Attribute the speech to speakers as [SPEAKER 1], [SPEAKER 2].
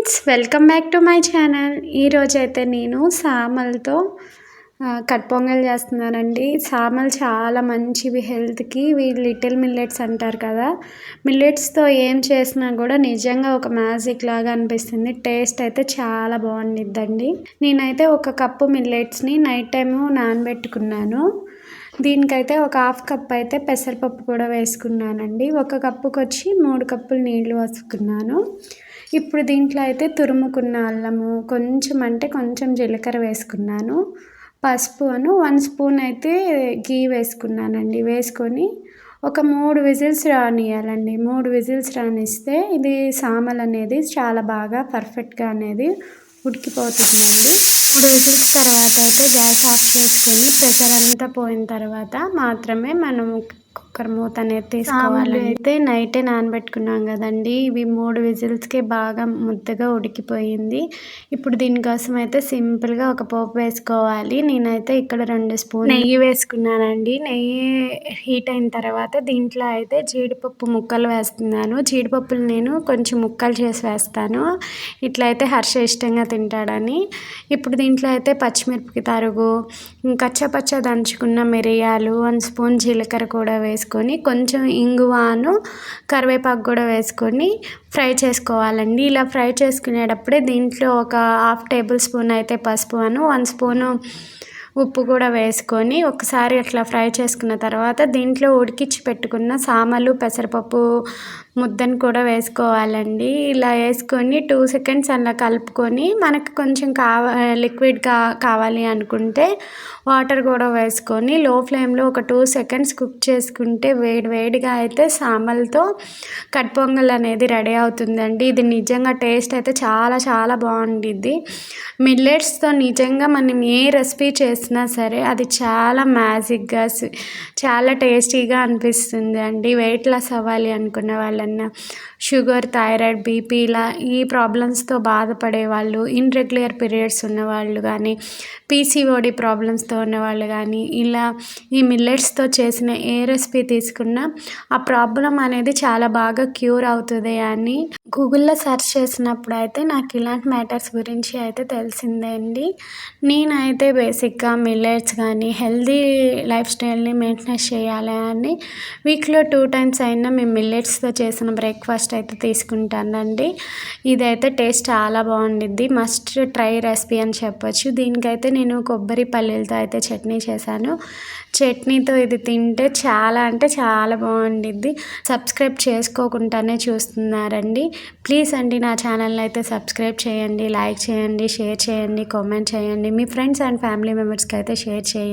[SPEAKER 1] Friends welcome back to my channel. ఈరోజు అయితే నేను సామల్తో కట్ పొంగల్ చేస్తున్నానండి. సామలు చాలా మంచివి హెల్త్కి ఇవి లిటిల్ మిల్లెట్స్ అంటారు కదా. మిల్లెట్స్తో ఏం చేసినా కూడా నిజంగా ఒక మ్యాజిక్ లాగా అనిపిస్తుంది. టేస్ట్ అయితే చాలా బాగుండిద్దండి. నేనైతే ఒక కప్పు మిల్లెట్స్ని నైట్ టైము నానబెట్టుకున్నాను. దీనికైతే ఒక హాఫ్ కప్ అయితే పెసరపప్పు కూడా వేసుకున్నానండి. ఒక కప్పుకి వచ్చి మూడు కప్పులు నీళ్ళు వేసుకున్నాను ఇప్పుడు దీంట్లో అయితే తురుముకున్న అల్లము కొంచెం అంటే కొంచెం జీలకర్ర వేసుకున్నాను. పసుపు అను వన్ స్పూన్ అయితే గీ వేసుకున్నానండి. వేసుకొని ఒక మూడు విజిల్స్ రానియాలండి మూడు విజిల్స్ రానిస్తే ఇది సామల్ అనేది చాలా బాగా పర్ఫెక్ట్గా అనేది ఉడికిపోతుందండి. మూడు విజిల్స్ తర్వాత అయితే గ్యాస్ ఆఫ్ చేసుకొని ప్రెషర్ అంతా పోయిన తర్వాత మాత్రమే మనము కుక్కర్ మూత అనేది తీసుకోవాలి అయితే నైటే నానబెట్టుకున్నాం కదండి. ఇవి మూడు విజిల్స్కి బాగా ముద్దగా ఉడికిపోయింది. ఇప్పుడు దీనికోసం అయితే సింపుల్గా ఒక పోపు వేసుకోవాలి. నేనైతే ఇక్కడ రెండు స్పూన్ నెయ్యి వేసుకున్నానండి. నెయ్యి హీట్ అయిన తర్వాత దీంట్లో అయితే జీడిపప్పు ముక్కలు వేస్తున్నాను. జీడిపప్పులు నేను కొంచెం ముక్కలు చేసి వేస్తాను. ఇట్లా అయితే హర్ష ఇష్టంగా తింటాడని. ఇప్పుడు దీంట్లో అయితే పచ్చిమిరపకి తరుగు కచ్చపచ్చ దంచుకున్న మిరియాలు వన్ స్పూన్ జీలకర్ర కూడా వేసుకొని కొంచెం ఇంగువాను కరివేపాకు కూడా వేసుకొని ఫ్రై చేసుకోవాలండి. ఇలా ఫ్రై చేసుకునేటప్పుడే దీంట్లో ఒక హాఫ్ టేబుల్ స్పూన్ అయితే పసుపు అను వన్ స్పూను ఉప్పు కూడా వేసుకొని ఒకసారి అట్లా ఫ్రై చేసుకున్న తర్వాత దీంట్లో ఉడికించి పెట్టుకున్న సామలు పెసరపప్పు ముద్దను కూడా వేసుకోవాలండి. ఇలా వేసుకొని టూ సెకండ్స్ అలా కలుపుకొని మనకు కొంచెం కావా లిక్విడ్ కా కావాలి అనుకుంటే వాటర్ కూడా వేసుకొని లో ఫ్లేమ్లో ఒక టూ సెకండ్స్ కుక్ చేసుకుంటే వేడి వేడిగా అయితే సామలతో కట్పొంగల్ అనేది రెడీ అవుతుందండి. ఇది నిజంగా టేస్ట్ అయితే చాలా చాలా బాగుండిద్ది. మిల్లెట్స్తో నిజంగా మనం ఏ రెసిపీ చేసినా సరే అది చాలా మ్యాజిక్గా చాలా టేస్టీగా అనిపిస్తుంది అండి. వెయిట్ లాస్ అవ్వాలి అనుకున్న వాళ్ళన్నా షుగర్ థైరాయిడ్ బీపీ ఇలా ఈ ప్రాబ్లమ్స్తో బాధపడే వాళ్ళు ఇన్రెగ్యులర్ పీరియడ్స్ ఉన్నవాళ్ళు కానీ పీసీఓడి ప్రాబ్లమ్స్తో ఉన్నవాళ్ళు కానీ ఇలా ఈ మిల్లెట్స్తో చేసిన ఏ రెసిపీ తీసుకున్నా ఆ ప్రాబ్లం అనేది చాలా బాగా క్యూర్ అవుతుంది అని గూగుల్లో సెర్చ్ చేసినప్పుడు అయితే నాకు ఇలాంటి మ్యాటర్స్ గురించి అయితే తెలిసిందే అండి. నేనైతే బేసిక్గా మిల్లెట్స్ కానీ హెల్దీ లైఫ్ స్టైల్ని మెయింటెనెన్స్ చేయాలి అని వీక్లో టూ టైమ్స్ అయినా మేము మిల్లెట్స్తో చేసిన బ్రేక్ఫాస్ట్ అయితే తీసుకుంటానండి. ఇదైతే టేస్ట్ చాలా బాగుండిద్ది. మస్ట్ ట్రై రెసిపీ అని చెప్పొచ్చు. దీనికైతే నేను కొబ్బరి పల్లీలతో అయితే చట్నీ చేశాను. చట్నీతో ఇది తింటే చాలా అంటే చాలా బాగుండిద్ది. సబ్స్క్రైబ్ చేసుకోకుండానే చూస్తున్నారండి. ప్లీజ్ అండి నా ఛానల్ని అయితే సబ్స్క్రైబ్ చేయండి లైక్ చేయండి షేర్ చేయండి కామెంట్ చేయండి. మీ ఫ్రెండ్స్ అండ్ ఫ్యామిలీ మెంబర్స్ ఫ్రెండ్స్కి అయితే షేర్ చేయండి.